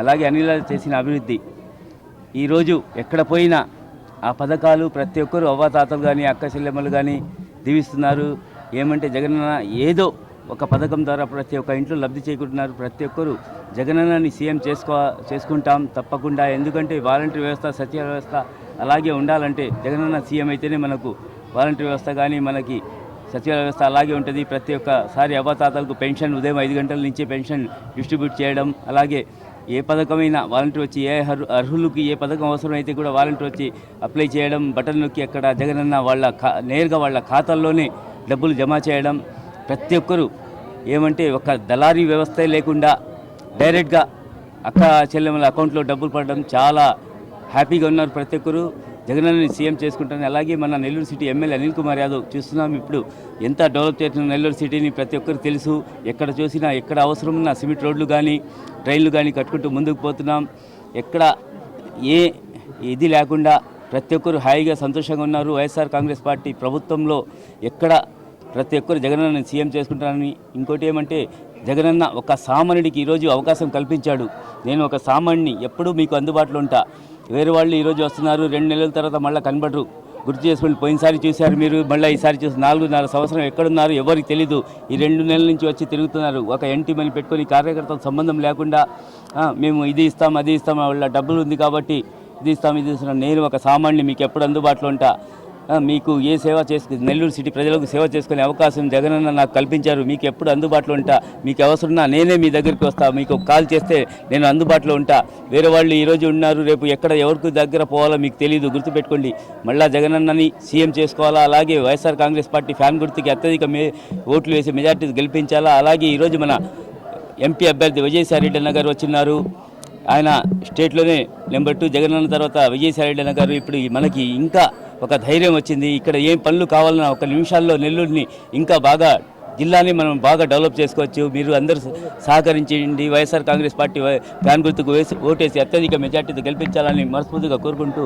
అలాగే అనిల్ చేసిన అభివృద్ధి. ఈరోజు ఎక్కడ పోయినా ఆ పథకాలు ప్రతి ఒక్కరు అవ్వాతాతలు కానీ అక్క చెల్లెమ్మలు కానీ దీవిస్తున్నారు. ఏమంటే జగనన్న ఏదో ఒక పథకం ద్వారా ప్రతి ఒక్క ఇంట్లో లబ్ధి చేకుంటున్నారు ప్రతి ఒక్కరు జగనన్నని సీఎం చేసుకో చేసుకుంటాం తప్పకుండా. ఎందుకంటే వాలంటీర్ వ్యవస్థ సత్య వ్యవస్థ అలాగే ఉండాలంటే జగనన్న సీఎం అయితేనే మనకు వాలంటీర్ వ్యవస్థ కానీ మనకి సచివ వ్యవస్థ అలాగే ఉంటుంది. ప్రతి ఒక్కసారి అవ్వతాతలకు పెన్షన్ ఉదయం ఐదు గంటల నుంచే పెన్షన్ డిస్ట్రిబ్యూట్ చేయడం అలాగే ఏ పథకమైనా వాలంటీర్ వచ్చి ఏ అర్హు అర్హులకి ఏ పథకం అవసరమైతే కూడా వాలంటీర్ వచ్చి అప్లై చేయడం బటన్ నొక్కి అక్కడ జగనన్న వాళ్ళ నేరుగా వాళ్ళ ఖాతాల్లోనే డబ్బులు జమ చేయడం ప్రతి ఒక్కరూ ఏమంటే ఒక దళారీ వ్యవస్థే లేకుండా డైరెక్ట్గా అక్క చెల్లెమ్మల అకౌంట్లో డబ్బులు పడడం చాలా హ్యాపీగా ఉన్నారు ప్రతి ఒక్కరు. జగనన్నని సీఎం చేసుకుంటాను అలాగే మన నెల్లూరు సిటీ ఎమ్మెల్యే అనిల్ కుమార్ యాదవ్ చూస్తున్నాం ఇప్పుడు. ఎంత డెవలప్ చేస్తున్న నెల్లూరు సిటీని ప్రతి ఒక్కరు తెలుసు. ఎక్కడ చూసినా ఎక్కడ అవసరం ఉన్న సిమెంట్ రోడ్లు కానీ ట్రైన్లు కానీ కట్టుకుంటూ ముందుకు పోతున్నాం. ఎక్కడ ఏ ఇది లేకుండా ప్రతి ఒక్కరు హాయిగా సంతోషంగా ఉన్నారు. వైఎస్ఆర్ కాంగ్రెస్ పార్టీ ప్రభుత్వంలో ఎక్కడ ప్రతి ఒక్కరు జగనన్న సీఎం చేసుకుంటానని ఇంకోటి ఏమంటే జగనన్న ఒక సామాన్యుడికి ఈరోజు అవకాశం కల్పించాడు. నేను ఒక సామాన్యుని ఎప్పుడూ మీకు అందుబాటులో ఉంటా. వేరే వాళ్ళు ఈరోజు వస్తున్నారు రెండు నెలల తర్వాత మళ్ళీ కనబడరు. గుర్తు చేసుకుని పోయినసారి చూశారు మీరు మళ్ళీ ఈసారి చూసి నాలుగున్నర సంవత్సరం ఎక్కడున్నారు ఎవరికి తెలీదు. ఈ రెండు నెలల నుంచి వచ్చి తిరుగుతున్నారు. ఒక ఎంటీ మని పెట్టుకొని కార్యకర్తలకు సంబంధం లేకుండా మేము ఇది ఇస్తాం అది ఇస్తాం వాళ్ళ డబ్బులు ఉంది కాబట్టి ఇది ఇస్తాం ఇది ఇస్తాం నేను ఒక సామాన్యుని మీకు ఎప్పుడు అందుబాటులో ఉంటా? మీకు ఏ సేవ చేసుకు నెల్లూరు సిటీ ప్రజలకు సేవ చేసుకునే అవకాశం జగనన్న నాకు కల్పించారు. మీకు ఎప్పుడు అందుబాటులో ఉంటా? మీకు అవసరన్నా నేనే మీ దగ్గరికి వస్తా. మీకు కాల్ చేస్తే నేను అందుబాటులో ఉంటా. వేరే వాళ్ళు ఈరోజు ఉన్నారు. రేపు ఎక్కడ ఎవరికి దగ్గర పోవాలో మీకు తెలియదు గుర్తుపెట్టుకోండి. మళ్ళా జగనన్నని సీఎం చేసుకోవాలా? అలాగే వైఎస్ఆర్ కాంగ్రెస్ పార్టీ ఫ్యాన్ గుర్తుకి అత్యధిక మే ఓట్లు వేసి మెజార్టీ గెలిపించాలా? అలాగే ఈరోజు మన ఎంపీ అభ్యర్థి విజయసాయి రెడ్డి అన్న గారు వచ్చినారు ఆయన స్టేట్లోనే నెంబర్ టూ జగనన్న తర్వాత విజయసాయి రెడ్డి గారు ఇప్పుడు మనకి ఇంకా ఒక ధైర్యం వచ్చింది. ఇక్కడ ఏం పనులు కావాలన్నా ఒక నిమిషాల్లో నెల్లూరుని ఇంకా బాగా జిల్లాని మనం బాగా డెవలప్ చేసుకోవచ్చు. మీరు అందరూ సహకరించండి. వైఎస్ఆర్ కాంగ్రెస్ పార్టీ ఫ్యాన్ గుర్తుకు వేసి ఓటేసి అత్యధిక మెజార్టీతో గెలిపించాలని మనస్ఫూర్తిగా కోరుకుంటూ